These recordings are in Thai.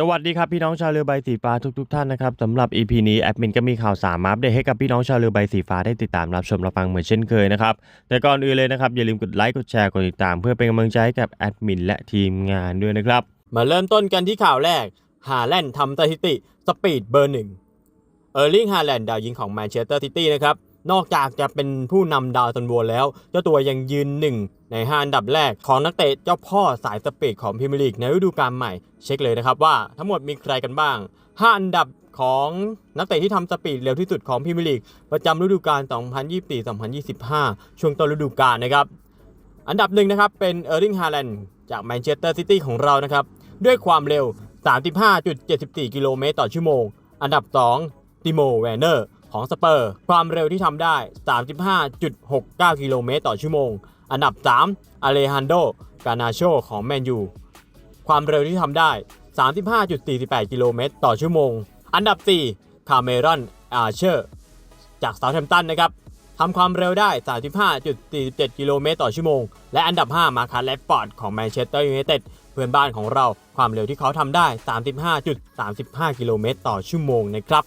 สวัสดีครับพี่น้องชาวเรือใบสีฟ้าทุกๆทท่านนะครับสำหรับ EP นี้แอดมินก็มีข่าวสามาอัปเดตให้กับพี่น้องชาวเรือใบสีฟ้าได้ติดตามรับชมรับฟังเหมือนเช่นเคยนะครับแต่ก่อนอื่นเลยนะครับอย่าลืมกดไลค์กดแชร์กดติดตาม เพื่อเป็นกำลังใจให้กับแอดมินและทีมงานด้วยนะครับ มาเริ่มต้นกันที่ข่าวแรกฮาแลนด์ทำสถิติสปีดเบอร์หนึ่งเออร์ลิงฮาแลนด์ดาวยิงของแมนเชสเตอร์ซิตี้นะครับ นอกจากจะเป็นผู้นำดาวซันโวแล้ว เจ้าตัวยังยืนหนึ่งใน5อันดับแรกของนักเตะเจ้าพ่อสายสปีดของพรีเมียร์ลีกในฤดูกาลใหม่ เช็คเลยนะครับว่าทั้งหมดมีใครกันบ้าง 5 อันดับของนักเตะที่ทำสปีดเร็วที่สุดของพรีเมียร์ลีกประจำฤดูกาล 2024-2025 ช่วงต้นฤดูกาลนะครับ อันดับหนึ่งนะครับเป็นเออร์ลิงฮาแลนด์จากแมนเชสเตอร์ซิตี้ของเรานะครับ ด้วยความเร็ว 35.74 กิโลเมตรต่อชั่วโมง อันดับ 2ติโมแวนเนอร์ ของสเปอร์ ความเร็วที่ทำได้ 35.69 กิโลเมตรต่อชั่วโมง อันดับ 3 อเลฮันโด กานาโชของแมนยู ความเร็วที่ทำได้ 35.48 กิโลเมตรต่อชั่วโมง อันดับ 4 คาเมรอน อาร์เชอร์ จากเซาท์แฮมป์ตันนะครับทำความเร็วได้ 35.47 กิโลเมตรต่อชั่วโมง และอันดับ 5 มาคาร์แลฟฟอร์ดของแมนเชสเตอร์ยูไนเต็ดเพื่อนบ้านของเรา ความเร็วที่เขาทำได้ 35.35 กิโลเมตรต่อชั่วโมงนะครับ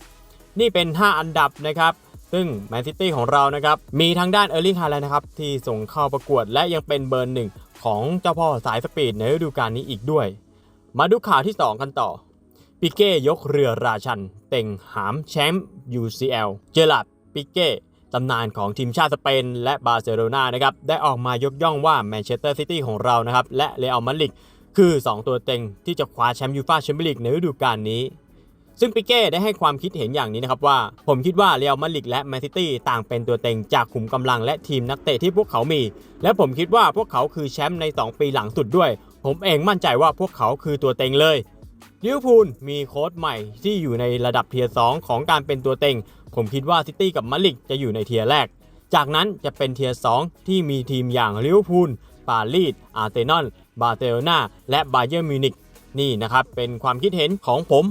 นี่เป็น 5 อันดับนะครับ ซึ่งแมนซิตี้ของเรานะครับ มีทางด้านเออร์ลิงฮาแลนด์นะครับ ที่ส่งเข้าประกวดและยังเป็นเบอร์หนึ่งของเจ้าพ่อสายสปีดในฤดูกาลนี้อีกด้วย มาดูข่าวที่ 2 กันต่อปิเก้ยกเรือราชัน เต่งหามแชมป์ UCL เจอราดปิเก้ตำนานของทีมชาติสเปนและบาร์เซโลนานะครับได้ออกมายกย่องว่าแมนเชสเตอร์ซิตี้ของเรานะครับและเรอัลมาดริดคือ 2 ตัวเต็งที่จะคว้าแชมป์ยูฟ่าแชมเปี้ยนลีกในฤดูกาลนี้ ซึ่งปิเก้ได้ให้ความคิดเห็นอย่างนี้นะครับว่า ผมคิดว่าเรอัลมาดริดและแมนซิตี้ต่างเป็นตัวเต็งจากขุมกำลังและทีมนักเตะที่พวกเขามี และผมคิดว่าพวกเขาคือแชมป์ใน 2 ปีหลังสุดด้วย ผมเองมั่นใจว่าพวกเขาคือตัวเต็งเลยลิเวอร์พูลมีโค้ชใหม่ที่อยู่ในระดับเทียร์สของการเป็นตัวเต็ง ผมคิดว่าซิตี้กับมาดริดจะอยู่ในเทียร์แรก จากนั้นจะเป็นเทียร์สที่มีทีมอย่างลิเวอร์พูลปารีสอาร์เซนอลบาร์เซโลนาและบาเยิร์มิวนิกนี่นะครับเป็นความคิดเห็นของผม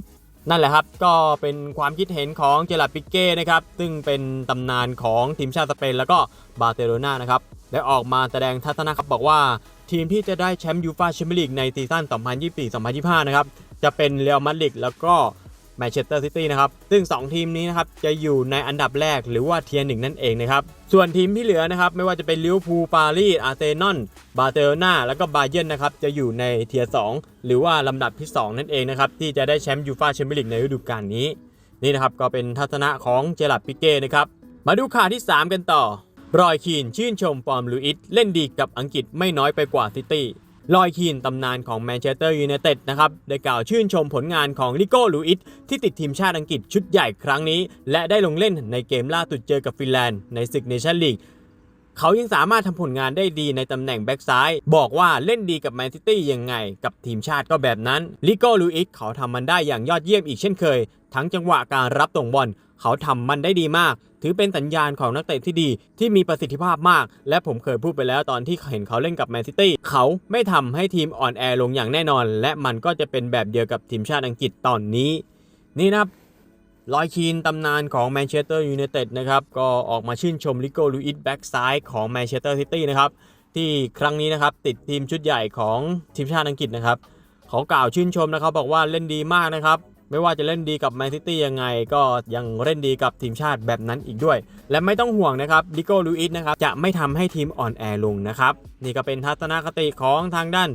นั่นแหละครับ ก็เป็นความคิดเห็นของเจลาปิเก้นะครับ ซึ่งเป็นตำนานของทีมชาติสเปนแล้วก็บาร์เซโลนานะครับและออกมาแสดงทัศนะครับบอกว่า ทีมที่จะได้แชมป์ยูฟ่าแชมเปี้ยนลีกในซีซั่น 2024-2025 นะครับ จะเป็นเรอัลมาดริดแล้วก็ แมนเชสเตอร์ซิตี้นะครับ ซึ่ง 2 ทีมนี้นะครับจะอยู่ในอันดับแรกหรือว่าเทียร์หนึ่งนั่นเองนะครับ ส่วนทีมที่เหลือนะครับไม่ว่าจะเป็นลิเวอร์พูลปารีสอาร์เซนอลบาร์เซโลนาแล้วก็บาเยิร์นนะครับจะอยู่ในเทียร์2หรือว่าลำดับที่ 2 นั่นเองนะครับที่จะได้แชมป์ยูฟ่าแชมเปี้ยนลีกในฤดูกาลนี้นี่นะครับก็เป็นทัศนะของเจอร์ดปิเก้นะครับมาดูข่าวที่ 3 กันต่อรอยคีนชื่นชมฟอร์มลูอิสเล่นดีกับอังกฤษไม่น้อยไปกว่าซิตี้ ลอยคีนตำนานของแมนเชสเตอร์ยูไนเต็ดนะครับได้กล่าวชื่นชมผลงานของลิโก้ลูอิสที่ติดทีมชาติอังกฤษชุดใหญ่ครั้งนี้ และได้ลงเล่นในเกมล่าสุดเจอกับฟินแลนด์ในศึกเนชั่นลีกเขายังสามารถทำผลงานได้ดีในตำแหน่งแบ็กซ้าย บอกว่าเล่นดีกับแมนซิตี้ยังไง กับทีมชาติก็แบบนั้นลิโก้ลูอิสเขาทำมันได้อย่างยอดเยี่ยมอีกเช่นเคย ทั้งจังหวะการรับตรงบอล เขาทำมันได้ดีมาก ถือเป็นสัญญาณของนักเตะที่ดีที่มีประสิทธิภาพมาก และผมเคยพูดไปแล้วตอนที่เห็นเขาเล่นกับแมนซิตี้เขาไม่ทำให้ทีมอ่อนแอลงอย่างแน่นอน และมันก็จะเป็นแบบเดียวกับทีมชาติอังกฤษตอนนี้ นี่นะครับลอยคีนตำนานของแมนเชสเตอร์ยูไนเต็ดนะครับก็ออกมาชื่นชมลิโกลูอิสแบ็กซ้ายของแมนเชสเตอร์ซิตี้นะครับที่ครั้งนี้นะครับติดทีมชุดใหญ่ของทีมชาติอังกฤษนะครับเขากล่าวชื่นชมนะครับบอกว่าเล่นดีมากนะครับ ไม่ว่าจะเล่นดีกับแมนซิตี้ยังไง ก็ยังเล่นดีกับทีมชาติแบบนั้นอีกด้วย และไม่ต้องห่วงนะครับลิโก้ลูอิสนะครับจะไม่ทำให้ทีมอ่อนแอลงนะครับ นี่ก็เป็นทัศนคติของทางด้าน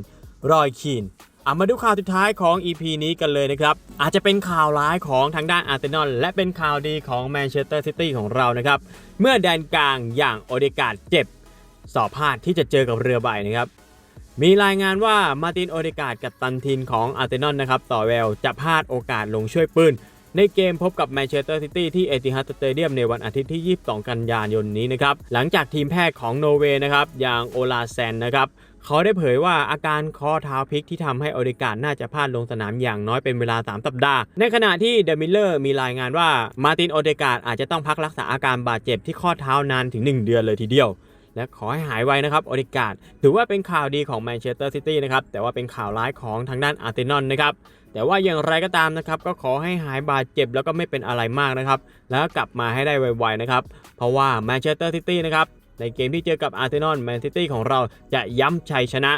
รอยคีนอามาดูข่าวสุดท้ายของ EP นี้กันเลยนะครับ อาจจะเป็นข่าวร้ายของทางด้านอาร์เซนอลและเป็นข่าวดีของแมนเชสเตอร์ซิตี้ของเรานะครับ เมื่อแดนกลางอย่างโอเดกาดเจ็บสอบพลาดที่จะเจอกับเรือใบนะครับ มีรายงานว่ามาตินโอเดกาดกับตันทีนของอาร์เซนอลนะครับต่อแววจะพลาดโอกาสลงช่วยปืน ในเกมพบกับแมนเชสเตอร์ซิตี้ที่เอติฮัดสเตเดียมในวันอาทิตย์ที่ 22 กันยายนนี้นะครับหลังจากทีมแพทย์ของโนเวย์นะครับอย่างโอลาแซนนะครับเขาได้เผยว่าอาการข้อเท้าพลิกที่ทำให้โอเดการ์ดน่าจะพลาดลงสนามอย่างน้อยเป็นเวลา 3 สัปดาห์ ในขณะที่เดมิลเลอร์มีรายงานว่ามาตินโอเดการ์ดอาจจะต้องพักรักษาอาการบาดเจ็บที่ข้อเท้านานถึง 1 เดือนเลยทีเดียว และขอให้หายไวนะครับโอเดการ์ดถือว่าเป็นข่าวดีของแมนเชสเตอร์ซิตี้นะครับแต่ว่าเป็นข่าวร้ายของทางด้านอาร์เซนอลนะครับแต่ว่าอย่างไรก็ตามนะครับก็ขอให้หายบาดเจ็บแล้วก็ไม่เป็นอะไรมากนะครับแล้วกลับมาให้ได้ไวๆนะครับเพราะว่าแมนเชสเตอร์ซิตี้นะครับในเกมที่เจอกับอาร์เซนอลแมนซิตี้ของเราจะย้ำชัยชนะ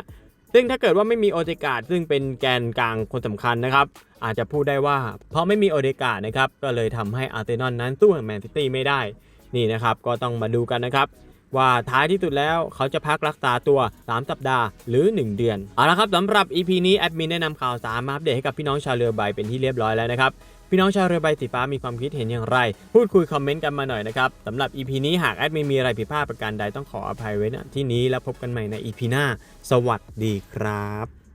ซึ่งถ้าเกิดว่าไม่มีโอเดกาดซึ่งเป็นแกนกลางคนสำคัญนะครับอาจจะพูดได้ว่า เพราะไม่มีโอเดกาดนะครับก็เลยทำให้อาร์เซนอลนั้นสู้กับแมนซิตี้ไม่ได้นี่นะครับก็ต้องมาดูกันนะครับ ว่าท้ายที่สุดแล้วเขาจะพักรักษาตัว 3 สัปดาห์หรือ 1 เดือน เอาละครับสำหรับ EP นี้แอดมินได้นำข่าวสารมาอัปเดตให้กับพี่น้องชาวเรือใบเป็นที่เรียบร้อยแล้วนะครับพี่น้องชาวเรือใบสีฟ้ามีความคิดเห็นอย่างไร พูดคุยคอมเมนต์กันมาหน่อยนะครับสำหรับ EP นี้หากแอดมินมีอะไรผิดพลาดประการใดต้องขออภัยไว้ณที่นี้แล้วพบกันใหม่ใน EP หน้า สวัสดีครับ